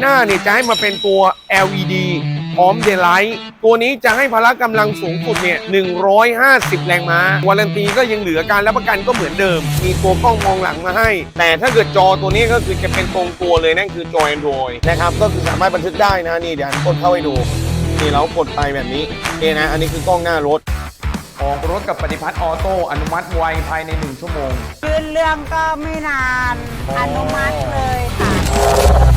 หน้าเนี่ยจะให้มาเป็นตัว LED พร้อมเดไลท์ตัวนี้จะให้พละกำลังสูงสุดเนี่ย 150 แรงม้าวารันตีก็ยังเหลือการรับประกันก็เหมือนเดิม มีตัวกล้องมองหลังมาให้ แต่ถ้าเกิดจอตัวนี้ก็คือจะเป็นตรงตัวเลยนั่นคือจอ Android นะครับ ก็คือสามารถบันทึกได้นะนี่เดี๋ยวกดเข้าให้ดู นี่เรากดไปแบบนี้โอเคนะ อันนี้คือกล้องหน้ารถออกรถกับปฏิพัฒน์ออโต้อนุมัติไวภายใน 1 ชั่วโมง ยื่นเรื่องก็ไม่นานอ๋อออนุมัติเลยค่ะสวัสดี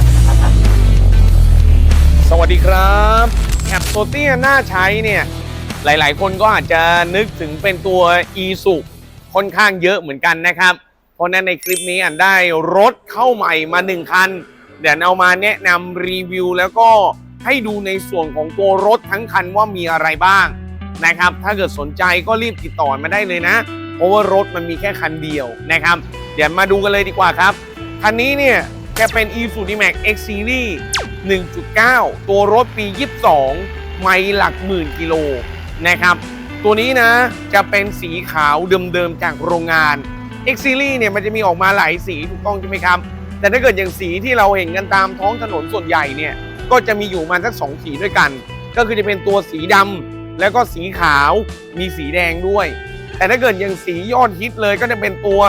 ครับแคปโซเตียน่าใช้เนี่ย หลายๆ คนก็อาจจะนึกถึงเป็นตัว e s u ค่อนข้างเยอะเหมือนกันนะครับ เพราะนั้นในคลิปนี้อันได้รถเข้าใหม่มา 1 คัน เดี๋ยวเอามาแนะนำรีวิว แล้วก็ให้ดูในส่วนของตัวรถทั้งคันว่ามีอะไรบ้างนะครับ ถ้าเกิดสนใจก็รีบติดต่อมาได้เลยนะ เพราะว่ารถมันมีแค่คันเดียวนะครับ เดี๋ยวมาดูกันเลยดีกว่าครับ คันนี้เนี่ยจะเป็น e s u d m a x X Series 1.9 ตัวรถปี 22 ไม่หลักหมื่นกิโลนะครับ ตัวนี้นะจะเป็นสีขาวเดิมๆจากโรงงาน X Series เนี่ยมันจะมีออกมาหลายสีถูกต้องใช่ไหมครับ แต่ถ้าเกิดอย่างสีที่เราเห็นกันตามท้องถนนส่วนใหญ่เนี่ยก็จะมีอยู่มาสักสองสีด้วยกัน ก็คือจะเป็นตัวสีดำแล้วก็สีขาวมีสีแดงด้วย แต่ถ้าเกิดอย่างสียอดฮิตเลยก็จะเป็นตัว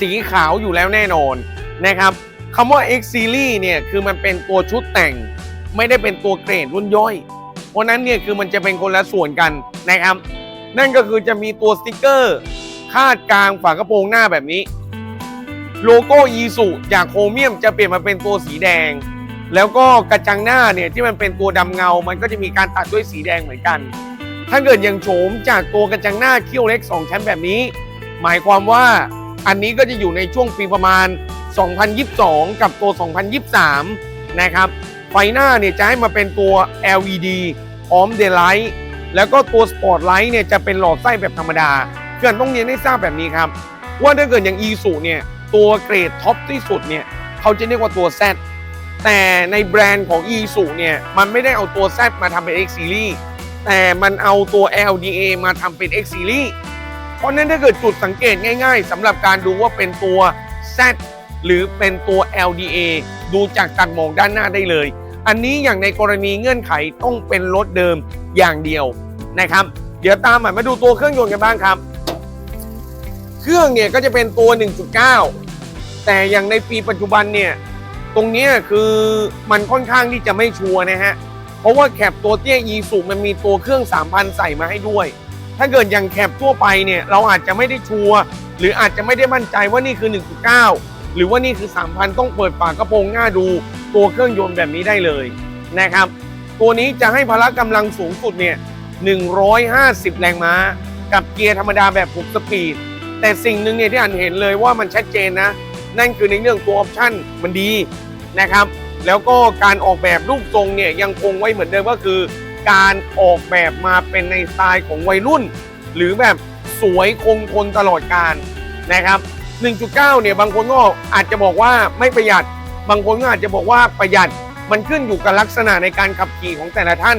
สีขาวอยู่แล้วแน่นอนนะครับ คำว่า X Series เนี่ยคือมันเป็นตัวชุดแต่ง ไม่ได้เป็นตัวเกรดรุ่นย่อย เพราะนั้นเนี่ยคือมันจะเป็นคนละส่วนกันนะครับ นั่นก็คือจะมีตัวสติกเกอร์คาดกลางฝากระโปรงหน้าแบบนี้ โลโก้ยีสุจากโครเมียมจะเปลี่ยนมาเป็นตัวสีแดง แล้วก็กระจังหน้าเนี่ยที่มันเป็นตัวดำเงา มันก็จะมีการตัดด้วยสีแดงเหมือนกัน ถ้าเกิดยังโฉมจากตัวกระจังหน้าเขี้ยวเล็ก 2 ชั้นแบบนี้ หมายความว่าอันนี้ก็จะอยู่ในช่วงปีประมาณ 2022 กับตัว 2023 นะครับ ไฟหน้าเนี่ยจะให้มาเป็นตัว LED พร้อมเดไลท์แล้วก็ตัวสปอตไลท์เนี่ยจะเป็นหลอดไส้แบบธรรมดา เกินต้องเรียนให้ทราบแบบนี้ครับ ว่าถ้าเกิดอย่าง e s u เนี่ย ตัวเกรดท็อปที่สุดเนี่ย เขาจะเรียกว่าตัว Z แต่ในแบรนด์ของ e s u เนี่ย มันไม่ได้เอาตัว Z มาทำเป็น X Series แต่มันเอาตัว LDA มาทำเป็น X Series เพราะฉะนั้นถ้าเกิดจุดสังเกตง่ายๆสำหรับการดูว่าเป็นตัว Z หรือเป็นตัว LDA ดูจากการมองด้านหน้าได้เลย อันนี้อย่างในกรณีเงื่อนไขต้องเป็นรถเดิมอย่างเดียวนะครับ เดี๋ยวตามมาดูตัวเครื่องยนต์กันบ้างครับ เครื่องเนี่ยก็จะเป็นตัว 1.9 แต่อย่างในปีปัจจุบันเนี่ยตรงนี้คือมันค่อนข้างที่จะไม่ชัวร์นะฮะ เพราะว่าแคปตัวเตี้ย e สูมันมีตัวเครื่อง 3,000 ใส่มาให้ด้วย ถ้าเกิดอย่างแคปทั่วไปเนี่ยเราอาจจะไม่ได้ชัวร์หรืออาจจะไม่ได้มั่นใจว่านี่คือ 1.9 หรือว่านี่คือ 3,000 ต้องเปิดฝากระโปรงหน้าดูตัวเครื่องยนต์แบบนี้ได้เลยนะครับ ตัวนี้จะให้พละกำลังสูงสุดเนี่ย150 แรงม้า กับเกียร์ธรรมดาแบบ6สปีด แต่สิ่งหนึ่งเนี่ยที่อันเห็นเลยว่ามันชัดเจนนะ นั่นคือในเรื่องตัวออปชั่นมันดีนะครับ แล้วก็การออกแบบรูปทรงเนี่ยยังคงไว้เหมือนเดิมก็คือ การออกแบบมาเป็นในสไตล์ของวัยรุ่น หรือแบบสวยคงทนตลอดการนะครับ 1.9 เนี่ยบางคนก็อาจจะบอกว่าไม่ประหยัด บางคนก็อาจจะบอกว่าประหยัด มันขึ้นอยู่กับลักษณะในการขับขี่ของแต่ละท่าน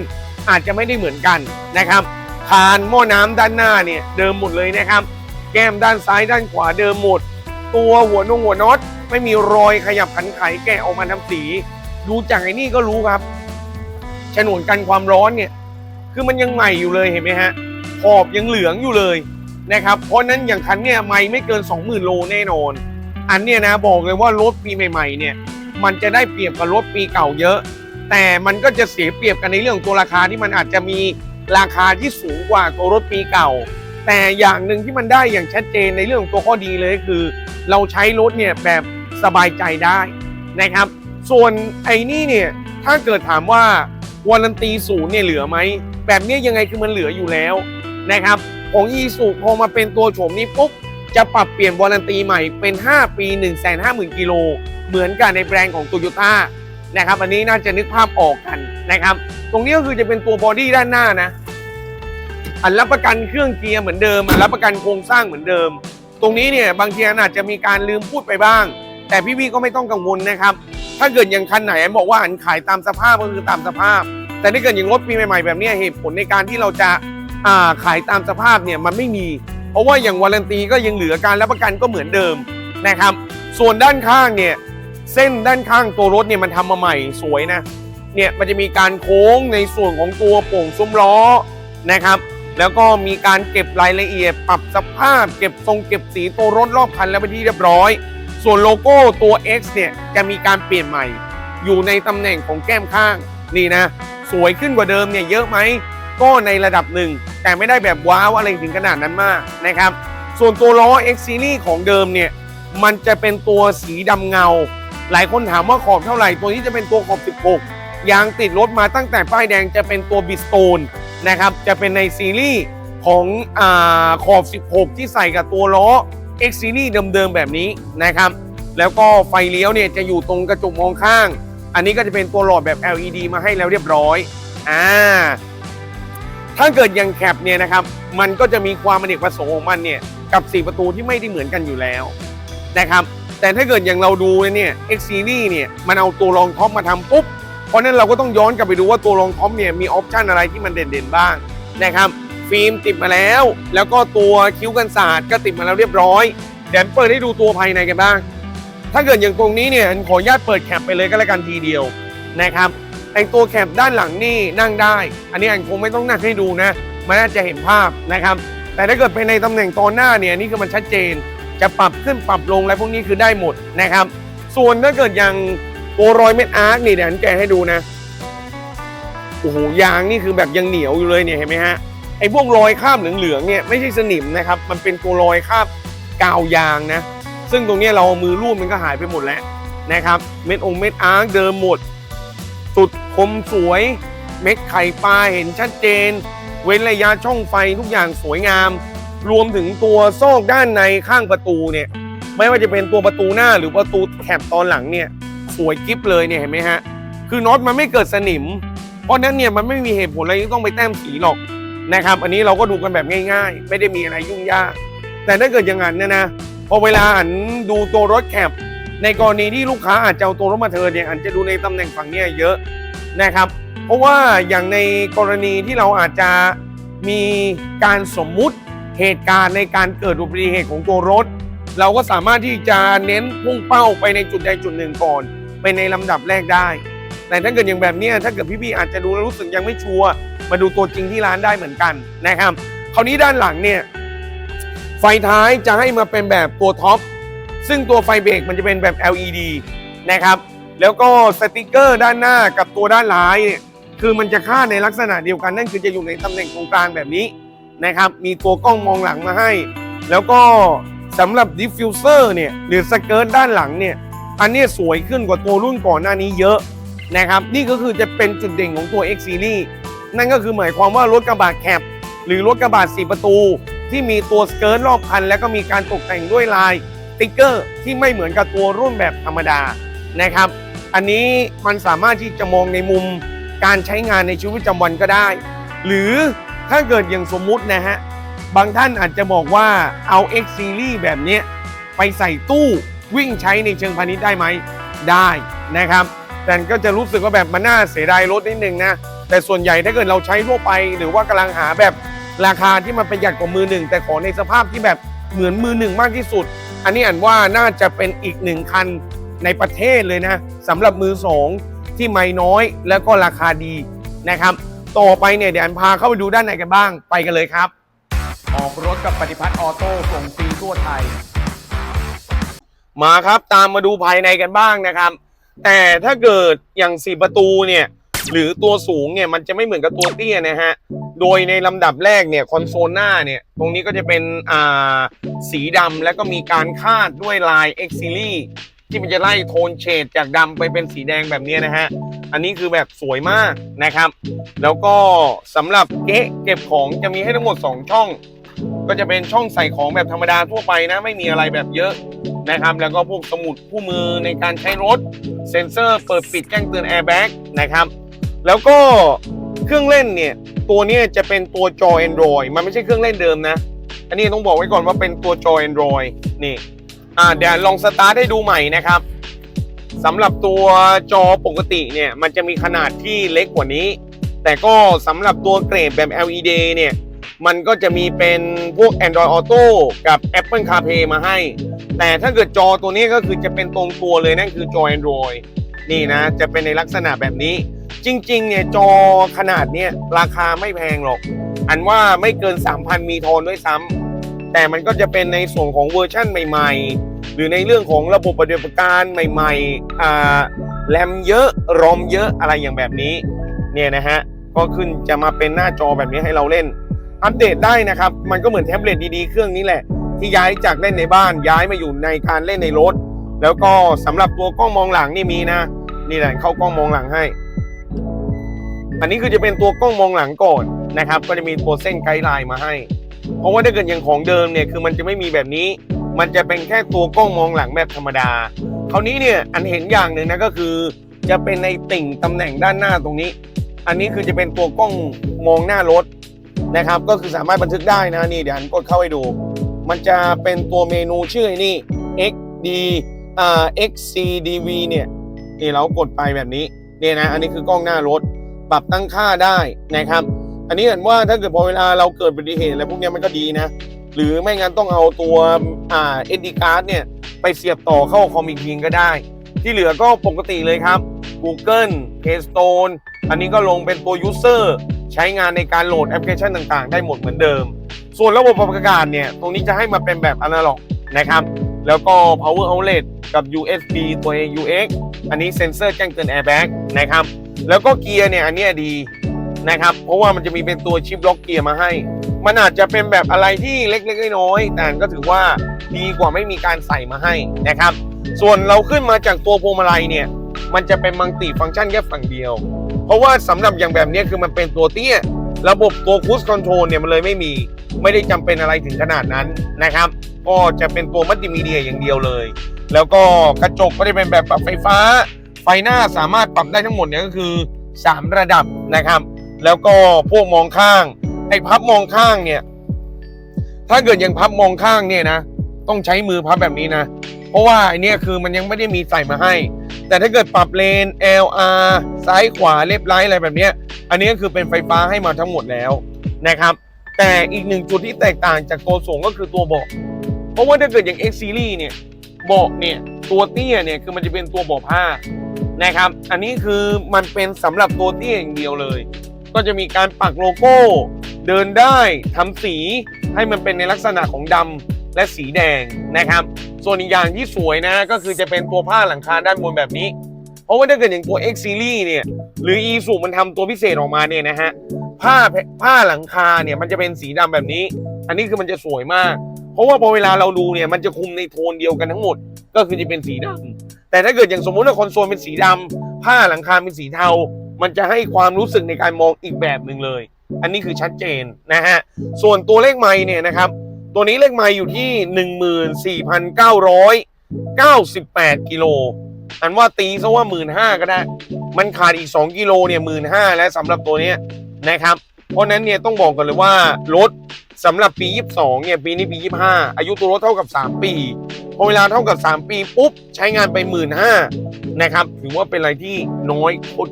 อาจจะไม่ได้เหมือนกันนะครับ คานหม้อน้ำด้านหน้าเนี่ยเดิมหมดเลยนะครับ แก้มด้านซ้ายด้านขวาเดิมหมด ตัวหัวนงหัวน็อตไม่มีรอยขยับขันไขแกะออกมาทำสี ดูจากไอ้นี่ก็รู้ครับฉนวนกันความร้อนเนี่ย คือมันยังใหม่อยู่เลยเห็นไหมฮะขอบยังเหลืองอยู่เลย นะครับเพราะนั้นอย่างคันเนี่ยไม่ไม่เกิน 20,000 โลแน่นอน อันเนี้ยนะบอกเลยว่ารถปีใหม่ๆเนี่ยมันจะได้เปรียบกับรถปีเก่าเยอะ แต่มันก็จะเสียเปรียบกันในเรื่องตัวราคาที่มันอาจจะมีราคาที่สูงกว่าตัวรถปีเก่า แต่อย่างหนึ่งที่มันได้อย่างชัดเจนในเรื่องของตัวข้อดีเลยคือ เราใช้รถเนี่ยแบบสบายใจได้นะครับ ส่วนไอ้นี่เนี่ยถ้าเกิดถามว่าวารันตีศูนย์เนี่ยเหลือไหมแบบนี้ยังไงคือมันเหลืออยู่แล้วนะครับ ของอีสูพอมาเป็นตัวโฉมนี้ปุ๊บจะปรับเปลี่ยนวารันตีใหม่เป็น 5 ปี 1 5 0 0 0 0 กิโล เหมือนกันในแบรนด์ของโตโยต้านะครับอันนี้น่าจะนึกภาพออกกันนะครับ ตรงนี้ก็คือจะเป็นตัวบอดี้ด้านหน้านะ อันรับประกันเครื่องเกียร์เหมือนเดิม อันรับประกันโครงสร้างเหมือนเดิม ตรงนี้เนี่ยบางทีอาจจะมีการลืมพูดไปบ้าง แต่พี่วีก็ไม่ต้องกังวลนะครับ ถ้าเกิดอย่างคันไหนบอกว่าอันขายตามสภาพก็คือตามสภาพ แต่ถ้าเกิดอย่างรถปีใหม่ๆแบบนี้เหตุผลในการที่เราจะ อ่าขายตามสภาพเนี่ยมันไม่มี เพราะว่าอย่างวารันตีก็ยังเหลือการรับประกันก็เหมือนเดิมนะครับ ส่วนด้านข้างเนี่ยเส้นด้านข้างตัวรถเนี่ยมันทำมาใหม่สวยนะเนี่ยมันจะมีการโค้งในส่วนของตัวโป่งซุ้มล้อนะครับ แล้วก็มีการเก็บรายละเอียด ปรับสภาพ เก็บทรงเก็บสีตัวรถรอบคันแล้วเป็นที่เรียบร้อย ส่วนโลโก้ตัว X เนี่ยจะมีการเปลี่ยนใหม่ อยู่ในตำแหน่งของแก้มข้างนี่นะ สวยขึ้นกว่าเดิมเนี่ยเยอะไหม ก็ในระดับหนึ่ง แต่ไม่ได้แบบว้าวอะไรถึงขนาดนั้นมากนะครับ ส่วนตัวล้อ X Series ของเดิมเนี่ย มันจะเป็นตัวสีดำเงา หลายคนถามว่าขอบเท่าไหร่ ตัวนี้จะเป็นตัวขอบ 16 ยางติดรถมาตั้งแต่ป้ายแดงจะเป็นตัวบิสโตนนะครับ จะเป็นในซีรีส์ของอขอบ 16 ที่ใส่กับตัวล้อ X Series เดิมๆแบบนี้นะครับ แล้วก็ไฟเลี้ยวเนี่ยจะอยู่ตรงกระจกมองข้าง อันนี้ก็จะเป็นตัวหลอดแบบ LED มาให้แล้วเรียบร้อย อ่า ถ้าเกิดยังแคปเนี่ยนะครับ มันก็จะมีความอเนกประสงค์ของมันเนี่ยกับ 4 ประตูที่ไม่ได้เหมือนกันอยู่แล้วนะครับ แต่ถ้าเกิดอย่างเราดูเนี่ย X Series เนี่ยมันเอาตัวรองท็อปมาทำปุ๊บ เพราะฉะนั้นเราก็ต้องย้อนกลับไปดูว่าตัวรองท็อปเนี่ยมีออปชันอะไรที่มันเด่นๆบ้างนะครับ ฟิล์มติดมาแล้ว แล้วก็ตัวคิ้วกันศาสตร์ก็ติดมาแล้วเรียบร้อยเดี๋ยวเปิดให้ดูตัวภายในกันบ้าง ถ้าเกิดอย่างตรงนี้เนี่ยขออนุญาตเปิดแคปไปเลยก็แล้วกันทีเดียวนะครับ ไอตัวแคปด้านหลังนี่นั่งได้ อันนี้อันคงไม่ต้องนั่งให้ดูนะมันน่าจะเห็นภาพนะครับ แต่ถ้าเกิดไปในตำแหน่งตอนหน้าเนี่ยนี่คือมันชัดเจน จะปรับขึ้นปรับลงอะไรพวกนี้คือได้หมดนะครับ ส่วนถ้าเกิดอย่างตัวรอยเม็ดอาร์คนี่เดี๋ยวอันแกให้ดูนะโอ้โหยางนี่คือแบบยังเหนียวอยู่เลยเนี่ยเห็นไหมฮะไอ้พวกรอยคราบเหลืองๆเนี่ยไม่ใช่สนิมนะครับ มันเป็นตัวรอยคราบกาวยางนะ ซึ่งตรงนี้เราเอามือรูปมันก็หายไปหมดแล้วนะครับ เม็ดองเม็ดอาร์คเดิมหมด สุด คมสวย เม็ดไข่ปลาเห็นชัดเจน เว้นระยะช่องไฟทุกอย่างสวยงาม รวมถึงตัวซอกด้านในข้างประตูเนี่ยไม่ว่าจะเป็นตัวประตูหน้าหรือประตูแคบตอนหลังเนี่ยสวยกิ๊บเลยเนี่ยเห็นไหมฮะ คือน็อตมันไม่เกิดสนิม เพราะนั้นเนี่ยมันไม่มีเหตุผลอะไรที่ต้องไปแต้มสีหรอกนะครับ อันนี้เราก็ดูกันแบบง่าย ๆ ไม่ได้มีอะไรยุ่งยาก แต่ถ้าเกิดอย่างนั้นเนี่ยนะพอเวลาอันดูตัวรถแคปในกรณีที่ลูกค้าอาจจะเอาตัวรถมาเทิร์นเนี่ยอันจะดูในตำแหน่งฝั่งเนี้ยเยอะ นะครับ เพราะว่าอย่างในกรณีที่เราอาจจะมีการสมมุติเหตุการณ์ในการเกิดอุบัติเหตุของตัวรถ เราก็สามารถที่จะเน้นพุ่งเป้าไปในจุดใดจุดหนึ่งก่อน ไปในลำดับแรกได้ แต่ถ้าเกิดอย่างแบบนี้ถ้าเกิดพี่ๆอาจจะดูแล้วรู้สึกยังไม่ชัวร์มาดูตัวจริงที่ร้านได้เหมือนกันนะครับคราวนี้ด้านหลังเนี่ยไฟท้ายจะให้มาเป็นแบบตัวท็อปซึ่งตัวไฟเบรกมันจะเป็นแบบ LED นะครับ แล้วก็สติกเกอร์ด้านหน้ากับตัวด้านท้ายเนี่ยคือมันจะค่าในลักษณะเดียวกันนั่นคือจะอยู่ในตำแหน่งตรงกลางแบบนี้นะครับ มีตัวกล้องมองหลังมาให้ แล้วก็สำหรับดิฟฟิวเซอร์เนี่ยหรือสเกิร์ตด้านหลังเนี่ยอันนี้สวยขึ้นกว่าตัวรุ่นก่อนหน้านี้เยอะนะครับ นี่ก็คือจะเป็นจุดเด่นของตัว X Series นั่นก็คือหมายความว่ารถกระบะแคปหรือรถกระบะสี่ประตู ที่มีตัวสเกิร์ตรอบคัน แล้วก็มีการตกแต่งด้วยลายสติ๊กเกอร์ที่ไม่เหมือนกับตัวรุ่นแบบธรรมดานะครับ อันนี้มันสามารถที่จะมองในมุมการใช้งานในชีวิตประจำวันก็ได้ หรือถ้าเกิดอย่างสมมุตินะฮะ บางท่านอาจจะบอกว่าเอา X Series แบบเนี้ยไปใส่ตู้วิ่งใช้ในเชิงพาณิชย์ได้ไหม ได้นะครับ แต่ก็จะรู้สึกว่าแบบมันน่าเสียดายรถนิดนึงนะ แต่ส่วนใหญ่ถ้าเกิดเราใช้ทั่วไป หรือว่ากำลังหาแบบราคาที่มันประหยัดกว่ามือหนึ่ง แต่ขอในสภาพที่แบบเหมือนมือหนึ่งมากที่สุด อันนี้อ่านว่าน่าจะเป็นอีกหนึ่งคัน ในประเทศเลยนะสำหรับมือสองที่ไม่น้อยแล้วก็ราคาดีนะครับ ต่อไปเนี่ยเดี๋ยวอันพาเข้าไปดูด้านในกันบ้างไปกันเลยครับ ออกรถกับปฏิพัฒน์ออโต้ส่งฟรีทั่วไทย มาครับตามมาดูภายในกันบ้างนะครับ แต่ถ้าเกิดอย่างสี่ประตูเนี่ยหรือตัวสูงเนี่ยมันจะไม่เหมือนกับตัวเตี้ยนะฮะ โดยในลำดับแรกเนี่ยคอนโซลหน้าเนี่ยตรงนี้ก็จะเป็นอ่าสีดำแล้วก็มีการคาดด้วยลาย X Series ที่มันจะไล่โทนเฉดจากดำไปเป็นสีแดงแบบนี้นะฮะ อันนี้คือแบบสวยมากนะครับ แล้วก็สำหรับเก๊ะเก็บของจะมีให้ทั้งหมด 2 ช่อง ก็จะเป็นช่องใส่ของแบบธรรมดาทั่วไปนะ ไม่มีอะไรแบบเยอะนะครับ แล้วก็พวกสมุดคู่มือในการใช้รถ เซ็นเซอร์เปิดปิดแจ้งเตือนแอร์แบ็กนะครับ แล้วก็เครื่องเล่นเนี่ยตัวนี้จะเป็นตัวจอ Android มันไม่ใช่เครื่องเล่นเดิมนะ อันนี้ต้องบอกไว้ก่อนว่าเป็นตัวจอ Android นี่ อ่าเดี๋ยวลองสตาร์ทให้ดูใหม่นะครับสำหรับตัวจอปกติเนี่ยมันจะมีขนาดที่เล็กกว่านี้ แต่ก็สำหรับตัวเกรดแบบ LED เนี่ยมันก็จะมีเป็นพวก Android Auto กับ Apple CarPlay มาให้ แต่ถ้าเกิดจอตัวนี้ก็คือจะเป็นตรงตัวเลยนั่นคือจอ Android นี่นะจะเป็นในลักษณะแบบนี้ จริงๆเนี่ยจอขนาดเนี้ยราคาไม่แพงหรอก อันว่าไม่เกิน 3,000 มีโทนด้วยซ้ำ แต่มันก็จะเป็นในส่วนของเวอร์ชั่นใหม่ ๆ หรือในเรื่องของระบบปฏิบัติการใหม่ๆอ่าแรมเยอะรอมเยอะอะไรอย่างแบบนี้เนี่ยนะฮะก็ขึ้นจะมาเป็นหน้าจอแบบนี้ให้เราเล่น อัปเดตได้นะครับ มันก็เหมือนแท็บเล็ตดีๆเครื่องนี้แหละ ที่ย้ายจากเล่นในบ้านย้ายมาอยู่ในการเล่นในรถ แล้วก็สำหรับตัวกล้องมองหลังนี่มีนะนี่แหละเข้ากล้องมองหลังให้ อันนี้คือจะเป็นตัวกล้องมองหลังก่อนนะครับ ก็จะมีตัวเส้นไกด์ไลน์มาให้ เพราะว่าถ้าเกิดอย่างของเดิมเนี่ยคือมันจะไม่มีแบบนี้ มันจะเป็นแค่ตัวกล้องมองหลังแบบธรรมดา คราวนี้เนี่ยอันเห็นอย่างหนึ่งนะก็คือ จะเป็นในติ่งตำแหน่งด้านหน้าตรงนี้ อันนี้คือจะเป็นตัวกล้องมองหน้ารถนะครับ ก็คือสามารถบันทึกได้นะนี่เดี๋ยวอันกดเข้าให้ดู มันจะเป็นตัวเมนูชื่อนี่ XD อ่า XCDV เนี่ยนี่เรากดไปแบบนี้เนี่ยนะอันนี้คือกล้องหน้ารถ ปรับตั้งค่าได้นะครับ อันนี้เห็นว่าถ้าเกิดพอเวลาเราเกิดอุบัติเหตุอะไรพวกนี้มันก็ดีนะ หรือไม่งั้นต้องเอาตัวอ่า SD card เนี่ย ไปเสียบต่อเข้าคอมอีกทีก็ได้ ที่เหลือก็ปกติเลยครับ Google Playstore อันนี้ก็ลงเป็นตัว User ใช้งานในการโหลดแอปพลิเคชันต่างๆ ได้หมดเหมือนเดิม ส่วนระบบปรับอากาศเนี่ย ตรงนี้จะให้มาเป็นแบบอนาล็อกนะครับ แล้วก็ power outlet กับ USB ตัว AUX อันนี้เซ็นเซอร์แจ้งเตือน airbag นะครับ แล้วก็เกียร์เนี่ย อันนี้ดี นะครับ เพราะว่ามันจะมีเป็นตัวชิปล็อกเกียร์มาให้ มันอาจจะเป็นแบบอะไรที่เล็กๆน้อยๆแต่ก็ถือว่าดีกว่าไม่มีการใส่มาให้นะครับ ส่วนเราขึ้นมาจากตัวพวงมาลัยเนี่ย มันจะเป็นมัลติฟังก์ชันแค่ฝั่งเดียว เพราะว่าสำหรับอย่างแบบนี้คือมันเป็นตัวเตี้ย ระบบตัวคูสคอนโทรลเนี่ยมันเลยไม่มี ไม่ได้จำเป็นอะไรถึงขนาดนั้นนะครับ ก็จะเป็นตัวมัลติมีเดียอย่างเดียวเลย แล้วก็กระจกก็ได้เป็นแบบปรับไฟฟ้า ไฟหน้าสามารถปรับได้ทั้งหมดเนี่ยก็คือ 3 ระดับนะครับ แล้วก็พวกมองข้าง ไอ้พับมองข้างเนี่ย ถ้าเกิดยังพับมองข้างเนี่ยนะ ต้องใช้มือพับแบบนี้นะ เพราะว่าไอเนี้ยคือมันยังไม่ได้มีใส่มาให้ แต่ถ้าเกิดปรับเลน LR ซ้ายขวาเล็บไลท์อะไรแบบนี้อันนี้ก็คือเป็นไฟฟ้าให้มาทั้งหมดแล้วนะครับ แต่อีกหนึ่งจุดที่แตกต่างจากตัวสูงก็คือตัวเบาะเพราะว่าถ้าเกิดอย่าง X Series เนี่ยเบาะเนี่ยตัวเตี้ยเนี่ยคือมันจะเป็นตัวเบาะผ้านะครับ อันนี้คือมันเป็นสำหรับตัวเตี้ยอย่างเดียวเลย ก็จะมีการปักโลโก้ เดินได้ทำสีให้มันเป็นในลักษณะของดำและสีแดงนะครับ ส่วนอีกอย่างที่สวยนะ ก็คือจะเป็นตัวผ้าหลังคาด้านบนแบบนี้ เพราะว่าถ้าเกิดอย่างตัว X Series เนี่ยหรือ e s u มันทำตัวพิเศษออกมาเนี่ยนะฮะผ้าผ้าหลังคาเนี่ยมันจะเป็นสีดำแบบนี้ อันนี้คือมันจะสวยมาก เพราะว่าพอเวลาเราดูเนี่ยมันจะคุมในโทนเดียวกันทั้งหมด ก็คือจะเป็นสีดำแต่ถ้าเกิดอย่างสมมุติว่าคอนโซลเป็นสีดำผ้าหลังคาเป็นสีเทา มันจะให้ความรู้สึกในการมองอีกแบบหนึ่งเลย อันนี้คือชัดเจนนะฮะ ส่วนตัวเลขไม้เนี่ยนะครับ ตัวนี้เลขไม้อยู่ที่ 14,998 กิโล อันว่าตีซะว่า 1 5ื่นก็ได้ มันขาดอีก 2 กิโลเนี่ยหมื่นห้าและสำหรับตัวนี้นะครับ เพราะฉะนั้นเนี่ยต้องบอกกันเลยว่ารถ สำหรับปี 22 เนี่ย ปีนี้ปี 25 อายุตัวรถเท่ากับ 3 ปี พอเวลาเท่ากับ 3 ปีปุ๊บ ใช้งานไป 15,000นะครับ ถือว่าเป็นอะไรที่น้อย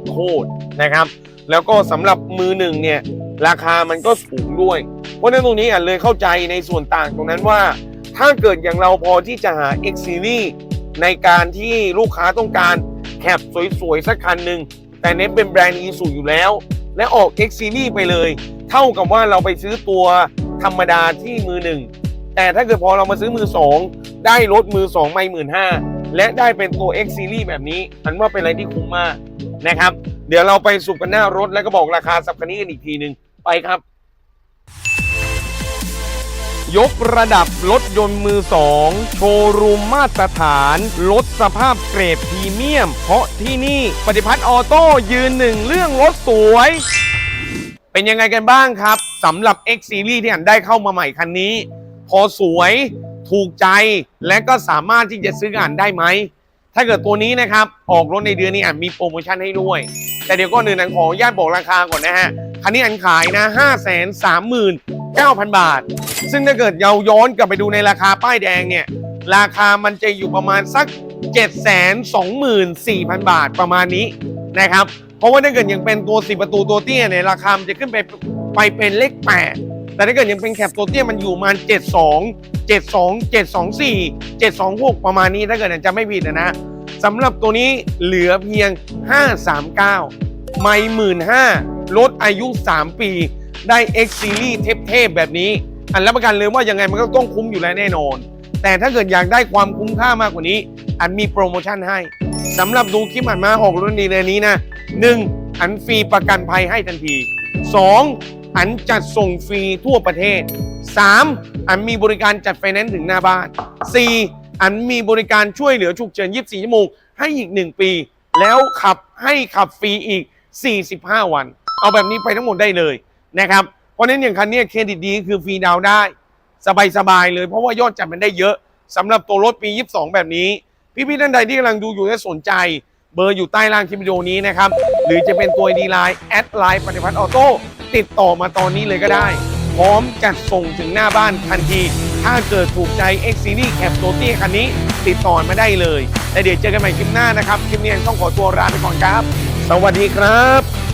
โคตรนะครับ แล้วก็สำหรับมือหนึ่งเนี่ย ราคามันก็สูงด้วย เพราะนั้นตรงนี้อะเลยเข้าใจในส่วนต่างตรงนั้นว่า ถ้าเกิดอย่างเราพอที่จะหา X Series ในการที่ลูกค้าต้องการแคปสวยๆ สักคันหนึ่งแต่เน้นเป็นแบรนด์ Isuzu อยู่แล้ว และออก X Series ไปเลย เท่ากับว่าเราไปซื้อตัว ธรรมดาที่มือหนึ่งแต่ถ้าเกิดพอเรามาซื้อมือสองได้รถมือสองไม่หมื่นห้าและได้เป็นตัว X Series แบบนี้อันว่าเป็นอะไรที่คุ้มมากนะครับ เดี๋ยวเราไปสุกกันหน้ารถแล้วก็บอกราคาสับคันนี้กันอีกทีหนึ่งไปครับ ยกระดับรถยนต์มือสองโชว์รูมมาตรฐานลดสภาพเกรดพรีเมียม เพราะที่นี่ปฏิพัฒน์ออโต้ยืนหนึ่งเรื่องรถสวย เป็นยังไงกันบ้างครับ สำหรับ X Series ที่อันได้เข้ามาใหม่คันนี้ พอสวยถูกใจและก็สามารถที่จะซื้ออ่านได้ไหม ถ้าเกิดตัวนี้นะครับ ออกรถในเดือนนี้อะมีโปรโมชั่นให้ด้วย แต่เดี๋ยวก่อนอื่นอันขออนุญาตบอกราคาก่อนนะฮะ คันนี้อันขายนะ 5 3 9 0 0 0 บาท ซึ่งถ้าเกิดเราย้อนกลับไปดูในราคาป้ายแดงเนี่ย ราคามันจะอยู่ประมาณสัก 7 2 4 0 0 0 บาทประมาณนี้นะครับ เพราะว่าถ้าเกิดยังเป็นตัว10ประตูตัวเตี้ยเนี่ยราคามันจะขึ้นไปไปเป็นเลข8แต่ถ้าเกิดยังเป็นแคปตัวเตี้ยมันอยู่ประมาณ72 72 724 726ประมาณนี้ถ้าเกิดจะไม่ผิดนะนะสำหรับตัวนี้เหลือเพียง 539 ไม่หมื่นห้าลดอายุ 3 ปี ได้ X Series เทพๆแบบนี้ อันรับประกันเลยว่ายังไงมันก็ต้องคุ้มอยู่แล้วแน่นอน แต่ถ้าเกิดอยากได้ความคุ้มค่ามากกว่านี้ อันมีโปรโมชั่นให้สำหรับดูคลิปอันมาหกรุ่นดีเลยนี้นะ 1. อันฟรีประกันภัยให้ทันที 2. อันจัดส่งฟรีทั่วประเทศ 3. อันมีบริการจัดไฟแนนซ์ถึงหน้าบ้าน 4. อันมีบริการช่วยเหลือฉุกเฉิน 24 ชั่วโมง ให้อีก 1 ปี แล้วขับให้ขับฟรีอีก 45 วัน เอาแบบนี้ไปทั้งหมดได้เลยนะครับเพราะนั้นอย่างคันนี้เครดิตดีคือฟรีดาวได้ สบายๆเลย เพราะว่ายอดจัดมันได้เยอะสำหรับตัวรถปี 22 แบบนี้ พี่ๆท่านใดที่กำลังดูอยู่และสนใจ เบอร์อยู่ใต้ล่างคลิปวิดีโอนี้นะครับ หรือจะเป็นตัวดีไลน์แอดไลน์ปฏิพัฒน์ออโต้ติดต่อมาตอนนี้เลยก็ได้ พร้อมจัดส่งถึงหน้าบ้านทันที ถ้าเกิดถูกใจ X Series Cap t o t i คันนี้ ติดต่อมาได้เลย และเดี๋ยวเจอกันใหม่คลิปหน้านะครับ คลิปนี้ต้องขอตัวลาไปก่อนครับ สวัสดีครับ